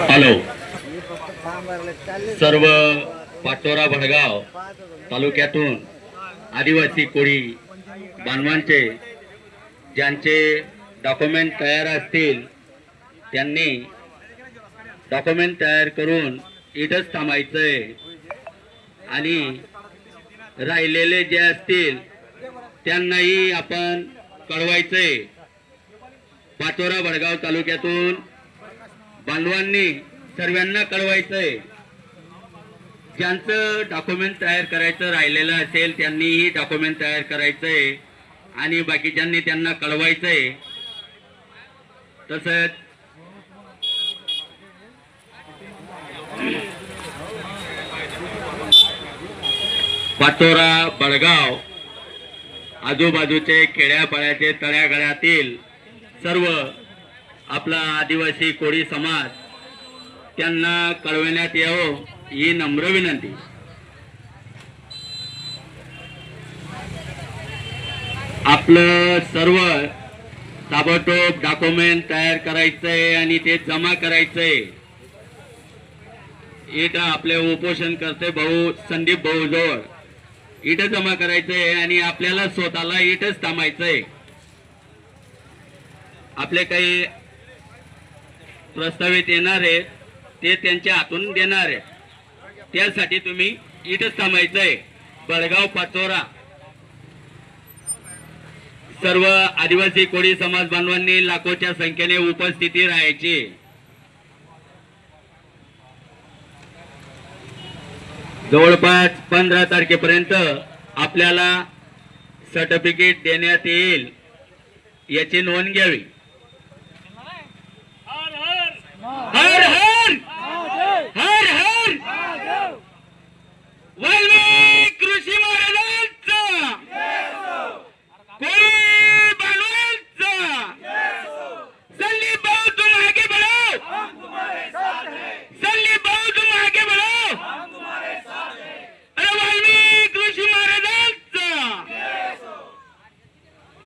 Hello. सर्व पाचोरा भडगाव तालुक्यातून आदिवासी कोळी बांधवांचे ज्यांचे डॉक्युमेंट तयार असतील त्यांनी डॉक्युमेंट तयार करून इथंच थांबायचंय. आणि राहिलेले जे असतील त्यांनाही आपण कळवायचंय. पाचोरा भडगाव तालुक्यातून बांधवांनी सर्वांना कळवायचंय. ज्यांचं डॉक्युमेंट तयार करायचं राहिलेलं असेल त्यांनीही डॉक्युमेंट तयार करायचंय आणि बाकीच्यांनी त्यांना कळवायचंय. तसंच पाचोरा बडगाव आजूबाजूचे खेड्यापाड्याचे तळ्यागळ्यातील सर्व आपला आदिवासी कोळी समाज त्यांना कळविण्यात यावं ही नम्र विनंती. आपलं सर्व ताबडतोब डॉक्युमेंट तयार करायचंय आणि ते जमा करायचंय. इथं आपले उपोषण करते भाऊ संदीप भाऊ जवळ इथं जमा करायचंय आणि आपल्याला स्वतःला इथंच थांबायचंय. आपले काही प्रस्तावित येणार आहेत ते त्यांच्या हातून देणार आहे त्यासाठी तुम्ही इथंच थांबायचंय. बळगाव पाचोरा. सर्व आदिवासी कोळी समाज बांधवांनी लाखोच्या संख्येने उपस्थिती राहायची. जवळपास पंधरा तारखेपर्यंत आपल्याला सर्टिफिकेट देण्यात येईल याची नोंद घ्यावी.